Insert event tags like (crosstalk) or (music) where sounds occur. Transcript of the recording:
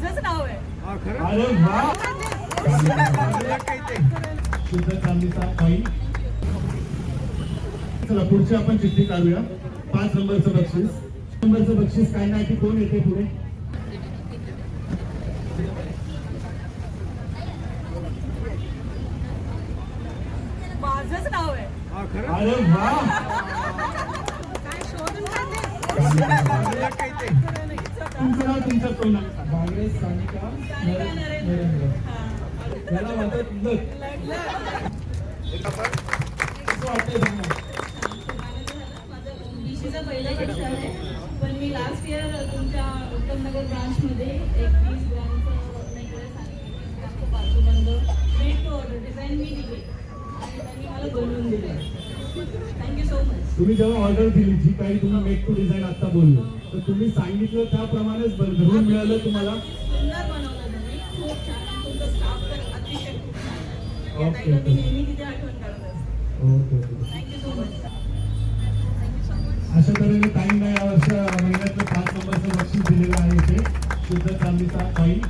माझंच नाव आहे. चला पुढची आपण चिठ्ठी काढूया. पाच नंबरचं बक्षीस. नंबरचं बक्षीस काय नाही की कोण येते पुढे? माझंच नाव आहे. अरे वा. काय शोधून काढले? (laughs) तुमचं सांगा. बागडे सानिका नरेंद्र. नरेंद्र. याला म्हणतात लक कसं वाटतंय सांगा माझं बीसीचं पहिलं वर्ष आहे पण मी लास्ट इयर तुमच्या उत्तमनगर ब्रांचमध्ये एक वीस ग्रामचं बाजूबंद मेड टू ऑर्डर डिझाईन मी दिली आणि त्यांनी मला बनवून दिले तुम्ही जेव्हा ऑर्डर दिली जी काही तुम्ही मेक टू डिझाईन आता बोललो तर तुम्ही सांगितलं त्याप्रमाणेच घरून मिळालं तुम्हाला? ओके अशा तऱ्हेने ताईंना या वर्ष महिन्यातलं पाच नंबरचं बक्षीस दिलेलं आहे इथे. शुद्ध चांदीचा कॉईन